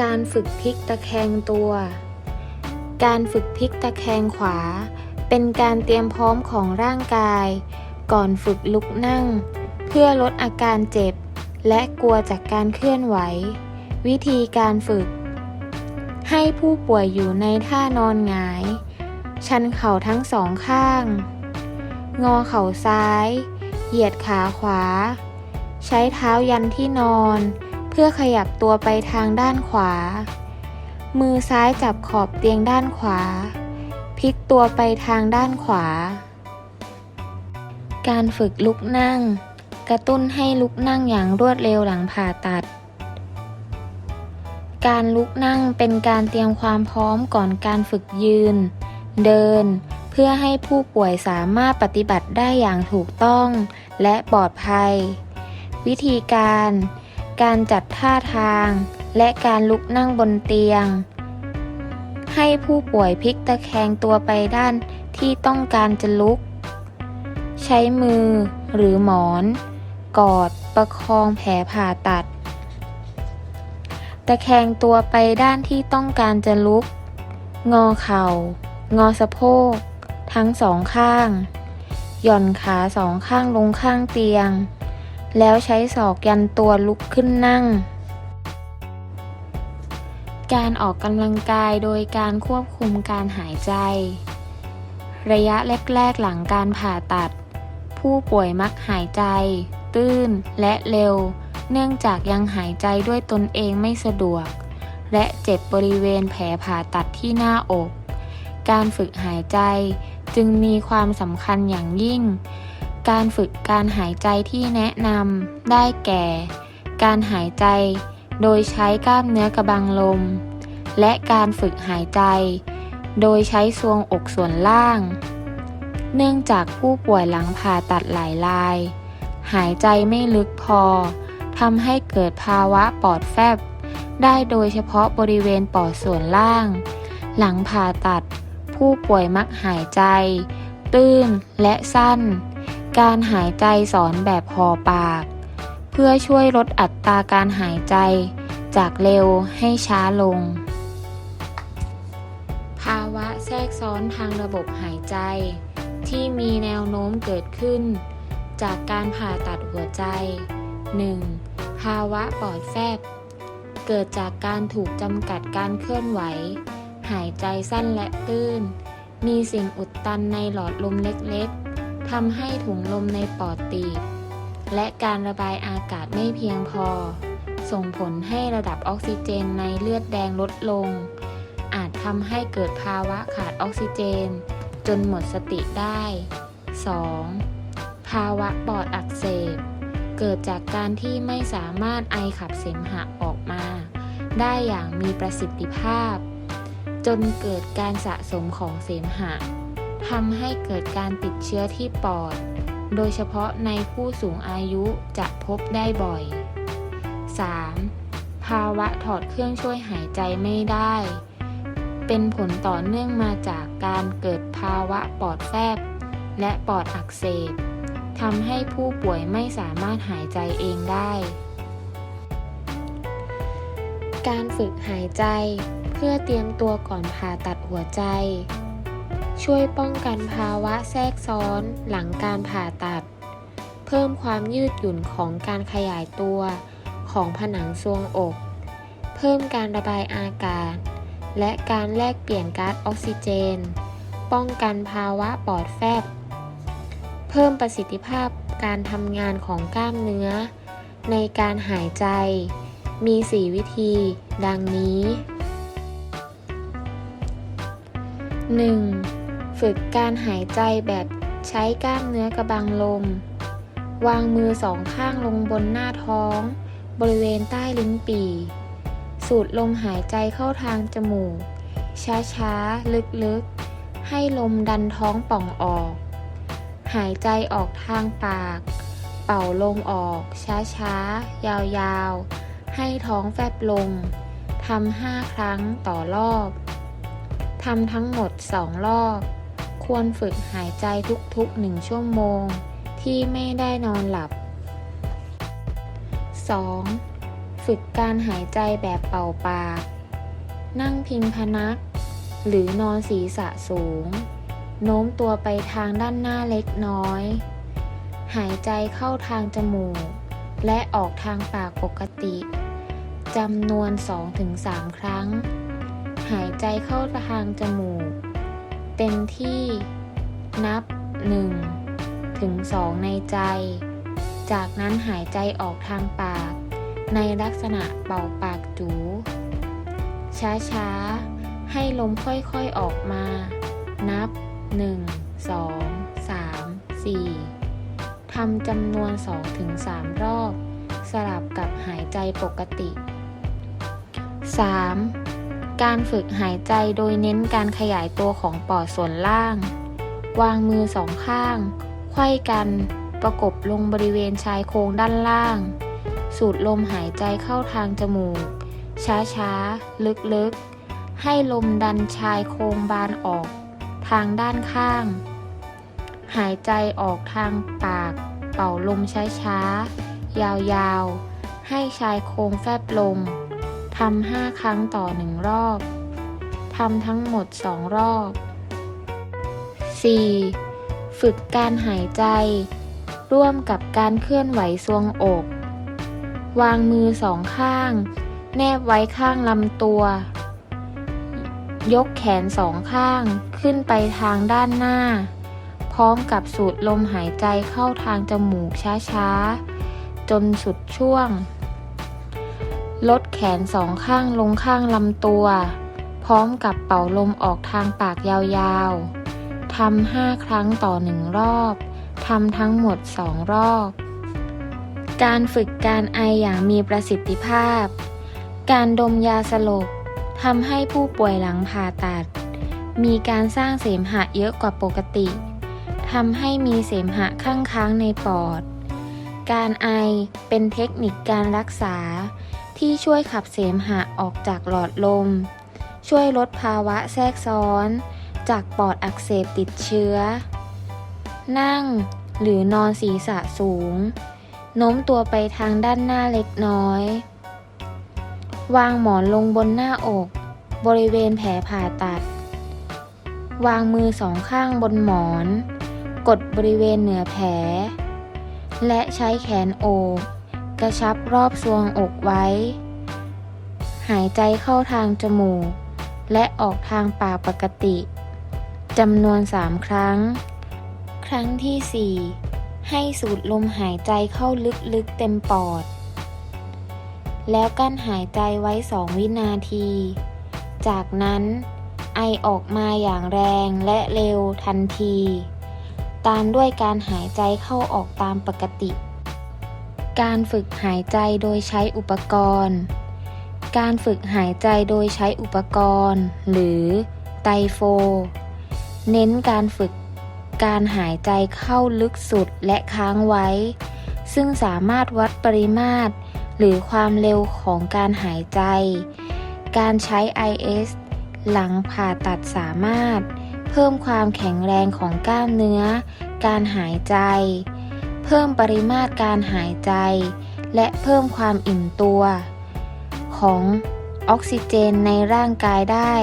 การฝึกพลิกตะแคงตัว การฝึกพลิกตะแคงขวา เป็นการเตรียมพร้อมของร่างกาย ก่อนฝึกลุกนั่ง เพื่อลดอาการเจ็บ และกลัวจากการเคลื่อนไหว วิธีการฝึก ให้ผู้ป่วยอยู่ในท่านอนหงาย ชันเข่าทั้งสองข้าง งอเข่าซ้าย เหยียดขาขวา ใช้เท้ายันที่นอน เพื่อขยับตัวไปทางด้านขวา มือซ้ายจับขอบเตียงด้านขวา พลิกตัวไปทางด้านขวา การฝึกลุกนั่ง กระตุ้นให้ลุกนั่งอย่างรวดเร็วหลังผ่าตัด การลุกนั่งเป็นการเตรียมความพร้อมก่อนการฝึกยืน เดิน เพื่อให้ผู้ป่วยสามารถปฏิบัติได้อย่างถูกต้อง และปลอดภัย วิธีการ การจัดท่าทาง และการลุกนั่งบนเตียง ให้ผู้ป่วยพลิกตะแคงตัวไปด้านที่ต้องการจะลุก ใช้มือหรือหมอน กอดประคองแผลผ่าตัด ตะแคงตัวไปด้านที่ต้องการจะลุก งอเข่า งอสะโพก ทั้งสองข้าง หย่อนขาสองข้างลงข้างเตียง แล้วใช้ศอกยันตัวลุกขึ้นนั่ง การออกกำลังกายโดยการควบคุมการหายใจ ระยะแรกๆหลังการผ่าตัด ผู้ป่วยมักหายใจ ตื้นและเร็ว เนื่องจากยังหายใจด้วยตนเองไม่สะดวก และเจ็บบริเวณแผลผ่าตัดที่หน้าอก การฝึกหายใจจึงมีความสำคัญอย่างยิ่ง การฝึกการหายใจที่แนะนำได้แก่ การหายใจโดยใช้กล้ามเนื้อกระบังลม และการฝึกหายใจ โดยใช้ทรวงอกส่วนล่าง เนื่องจากผู้ป่วยหลังผ่าตัดหลายราย หายใจไม่ลึกพอทำให้เกิดภาวะปอดแฟบ ได้โดยเฉพาะบริเวณปอดส่วนล่าง หลังผ่าตัด ผู้ป่วยมักหายใจ ตื้นและสั้น การหายใจสอนแบบหอปาก เพื่อช่วยลดอัตราการหายใจ จากเร็วให้ช้าลง ภาวะแทรกซ้อนทางระบบหายใจ ที่มีแนวโน้มเกิดขึ้น จากการผ่าตัดหัวใจ 1. ภาวะปอดแฟบ เกิดจากการถูกจำกัดการเคลื่อนไหว หายใจสั้นและตื้น มีสิ่งอุดตันในหลอดลมเล็กๆ ทำให้ถุงลมในปอดตีบ และการระบายอากาศไม่เพียงพอ ส่งผลให้ระดับออกซิเจนในเลือดแดงลดลง อาจทำให้เกิดภาวะขาดออกซิเจน จนหมดสติได้ 2. ภาวะปอดอักเสบ เกิดจากการที่ไม่สามารถไอขับเสมหะออกมา ได้อย่างมีประสิทธิภาพ จนเกิดการสะสมของเสมหะ ทำให้เกิดการติดเชื้อที่ปอด โดยเฉพาะในผู้สูงอายุจะพบได้บ่อย 3. ภาวะถอดเครื่องช่วยหายใจไม่ได้ เป็นผลต่อเนื่องมาจากการเกิดภาวะปอดแฟบ และปอดอักเสบทำให้ผู้ป่วยไม่สามารถหายใจเองได้ การฝึกหายใจเพื่อเตรียมตัวก่อนผ่าตัดหัวใจ ช่วยป้องกันภาวะแทรกซ้อนหลังการผ่าตัด เพิ่มความยืดหยุ่นของการขยายตัวของผนังทรวงอก เพิ่มการระบายอากาศ และการแลกเปลี่ยนก๊าซออกซิเจน ป้องกันภาวะปอดแฟบ เพิ่มประสิทธิภาพการทำงานของกล้ามเนื้อ ในการหายใจ มี 4 วิธี ดังนี้ 1. ฝึกการหายใจแบบใช้กล้ามเนื้อกระบังลม วางมือสองข้างลงบนหน้าท้อง บริเวณใต้ลิ้นปี่ สูดลมหายใจเข้าทางจมูก ช้าๆ ลึกๆ ให้ลมดันท้องป่องออก หายใจออกทางปาก เป่าลมออก ช้าๆ ยาวๆ ให้ท้องแฟบลง ทำห้าครั้งต่อรอบ ทำทั้งหมดสองรอบ ควรฝึกหายใจทุกๆหนึ่งชั่วโมง ที่ไม่ได้นอนหลับ 2. ฝึกการหายใจแบบเป่าปาก นั่งพิงพนัก หรือนอนศีรษะสูง โน้มตัวไปทางด้านหน้าเล็กน้อย หายใจเข้าทางจมูก และออกทางปากปกติจำนวน 2-3 ครั้ง หายใจเข้าทางจมูก เต็มที่นับ1ถึง2ในใจ จากนั้นหายใจออกทางปาก ในลักษณะเป่าปากจู ช้าๆ ให้ลมค่อยๆออกมา นับ1 2 3 4ทำจำนวน2-3รอบ สลับกับหายใจปกติ 3. การฝึกหายใจโดยเน้นการขยายตัวของปอดส่วนล่าง วางมือสองข้าง ไขว้กัน ประกบลงบริเวณชายโครงด้านล่าง สูดลมหายใจเข้าทางจมูก ช้าๆ ลึกๆ ให้ลมดันชายโครงบานออก ทางด้านข้าง หายใจออกทางปาก เป่าลมช้าๆ ยาวๆ ให้ชายโครงแฟบลง ทำห้าครั้งต่อหนึ่งรอบทำทั้งหมดสองรอบ 4. ฝึกการหายใจ ร่วมกับการเคลื่อนไหวทรวงอก วางมือสองข้าง แนบไว้ข้างลำตัว ยกแขนสองข้างขึ้นไปทางด้านหน้า พร้อมกับสูดลมหายใจเข้าทางจมูกช้าๆ จนสุดช่วง ลดแขนสองข้างลงข้างลำตัว พร้อมกับเป่าลมออกทางปากยาวๆ ทำห้าครั้งต่อหนึ่งรอบ ทำทั้งหมดสองรอบ การฝึกการไออย่างมีประสิทธิภาพ การดมยาสลบทำให้ผู้ป่วยหลังผ่าตัด มีการสร้างเสมหะเยอะกว่าปกติ ทำให้มีเสมหะข้างค้างในปอด การไอเป็นเทคนิคการรักษา ที่ช่วยขับเสมหะออกจากหลอดลม ช่วยลดภาวะแทรกซ้อน จากปอดอักเสบติดเชื้อ นั่งหรือนอนศีรษะสูง โน้มตัวไปทางด้านหน้าเล็กน้อย วางหมอนลงบนหน้าอก บริเวณแผลผ่าตัด วางมือสองข้างบนหมอน กดบริเวณเหนือแผล และใช้แขนโอบ ระชับรอบซวงอกไว้ หายใจเข้าทางจมูก และออกทางปากปกติจำนวน 3 ครั้ง ครั้งที่ 4 ให้สูดลมหายใจเข้าลึกๆเต็มปอด แล้วกั้นหายใจไว้ 2 วินาที จากนั้นไอออกมาอย่างแรงและเร็วทันที ตามด้วยการหายใจเข้าออกตามปกติ การฝึกหายใจโดยใช้อุปกรณ์ การฝึกหายใจโดยใช้อุปกรณ์ หรือไตโฟ เน้นการฝึกการหายใจเข้าลึกสุดและค้างไว้ ซึ่งสามารถวัดปริมาตร หรือความเร็วของการหายใจ การใช้ IS หลังผ่าตัดสามารถ เพิ่มความแข็งแรงของกล้ามเนื้อ การหายใจ เพิ่มปริมาตรการหายใจ และเพิ่มความอิ่มตัว ของออกซิเจนในร่างกายได้